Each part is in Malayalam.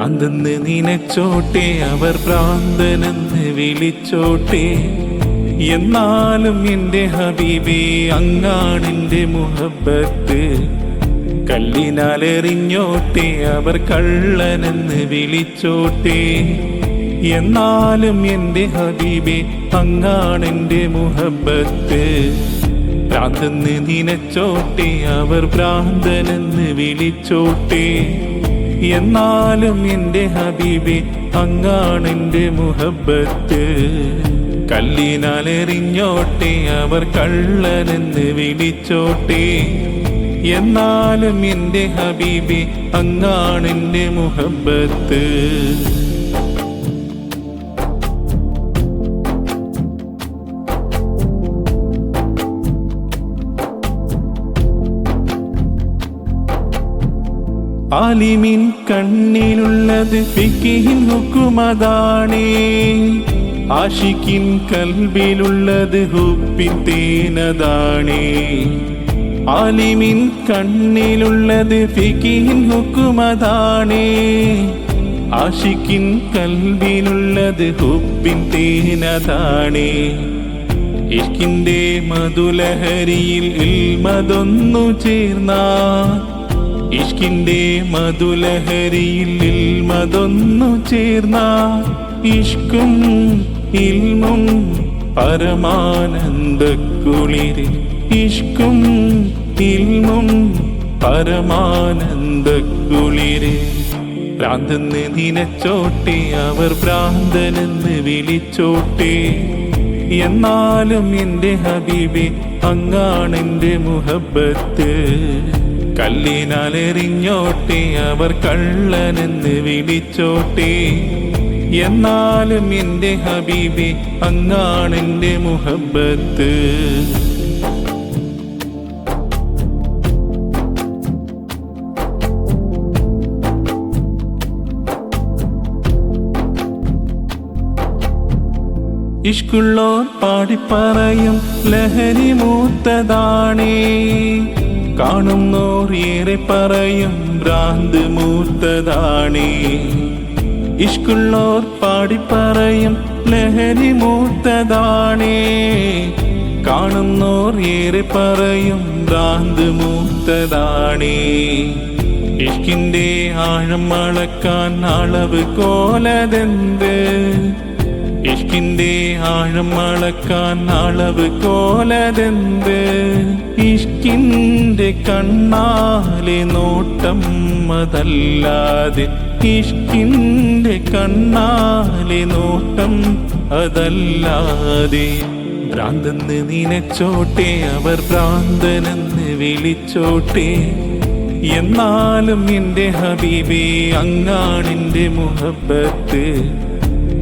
ഭ്രാന്തെന്ന് നിനച്ചോട്ടെ അവർ ഭ്രാന്തനെന്ന് വിളിച്ചോട്ടെ. എന്നാലും എന്റെ ഹബീബേ അങ്ങാണിന്റെ മുഹബത്ത് കല്ലിനാൽ എറിഞ്ഞോട്ടെ അവർ കള്ളനെന്ന് വിളിച്ചോട്ടെ. എന്നാലും എന്റെ ഹബീബി അങ്ങാണെന്റെ മുഹബത്ത് ഭ്രാന്തെന്ന് നിനച്ചോട്ടെ അവർ ഭ്രാന്തനെന്ന് വിളിച്ചോട്ടെ. എന്നാലും എന്റെ അങ്ങാണ് എന്റെ മുഹബത്ത് കല്ലിനാലെറിഞ്ഞോട്ടെ അവർ കള്ളനെന്ന് വിളിച്ചോട്ടെ. എന്നാലും എന്റെ അങ്ങാണ് എന്റെ മുഹബത്ത് ആലിമിൻ കണ്ണിലുള്ളത് ഫിക്കിഹിൻ ഹുക്കുമതാണേ. ആഷിക്കിൻ കൽബിലുള്ളത് ഹുപ്പിൻ തേനതാണേ ആലിമിൻ കണ്ണിലുള്ളത് ഫിക്കിഹിൻ ഹുക്കുമതാണേ. ആഷിക്കിൻ കൽബിലുള്ളത് ഹുപ്പിൻ തേനതാണേ ഇഷ്കിന്റെ മധുലഹരിയിൽ ഇൽമതൊന്നു ചേർന്നാൽ ഇഷ്കിന്റെ മധുലഹരിയിൽ ഇൽമതൊന്നു ചേർന്ന. ഇഷ്കും ഇൽമും പരമാനന്ദ കുളിരിൽ ഇഷ്കും ഇൽമും പരമാനന്ദ കുളിരിൽ ഭ്രാന്തെന്ന് നിനച്ചോട്ടെ അവർ ഭ്രാന്തനെന്ന് വിളിച്ചോട്ടെ. എന്നാലും എന്റെ ഹബീബി അങ്ങാണെന്റെ മുഹബത്ത് കല്ലിനാലെറിഞ്ഞോട്ടെ അവർ കള്ളനെന്ന് വിളിച്ചോട്ടെ. എന്നാലും എന്റെ ഹബീബെ അങ്ങാണെന്റെ മുഹബത്ത് ഇഷ്കുള്ളോർ പാടിപ്പറയും ലഹരി മൂത്തതാണേ. കാണുന്നോർ ഏറെ പറയും ഭ്രാന്ത് മൂത്തതാണേ. ഇഷ്കുള്ളോർ പാടിപ്പറയും ലഹരി മൂത്തതാണേ. കാണുന്നോർ ഏറെ പറയും ഭ്രാന്ത് മൂത്തതാണേ. ഇഷ്കിന്റെ ആഴം അളക്കാൻ അളവ് കോലതെന്ത്? ഇഷ്കിന്റെ ആഴം അളക്കാൻ അളവ് കോലതെന്ത്? ഇഷ്കിന്റെ കണ്ണാലെ നോട്ടം അതല്ലാതെ ഇഷ്കിന്റെ കണ്ണാലെ നോട്ടം അതല്ലാതെ ഭ്രാന്തെന്ന് നിനച്ചോട്ടെ അവർ ഭ്രാന്തനെന്ന് വിളിച്ചോട്ടെ. എന്നാലും എന്റെ ഹബീബേ അങ്ങാണിന്റെ മുഹബത്ത്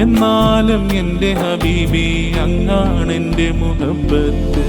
എന്നാലും എന്റെ ഹബീബി അങ്ങാണെന്റെ മുഹബത്ത്.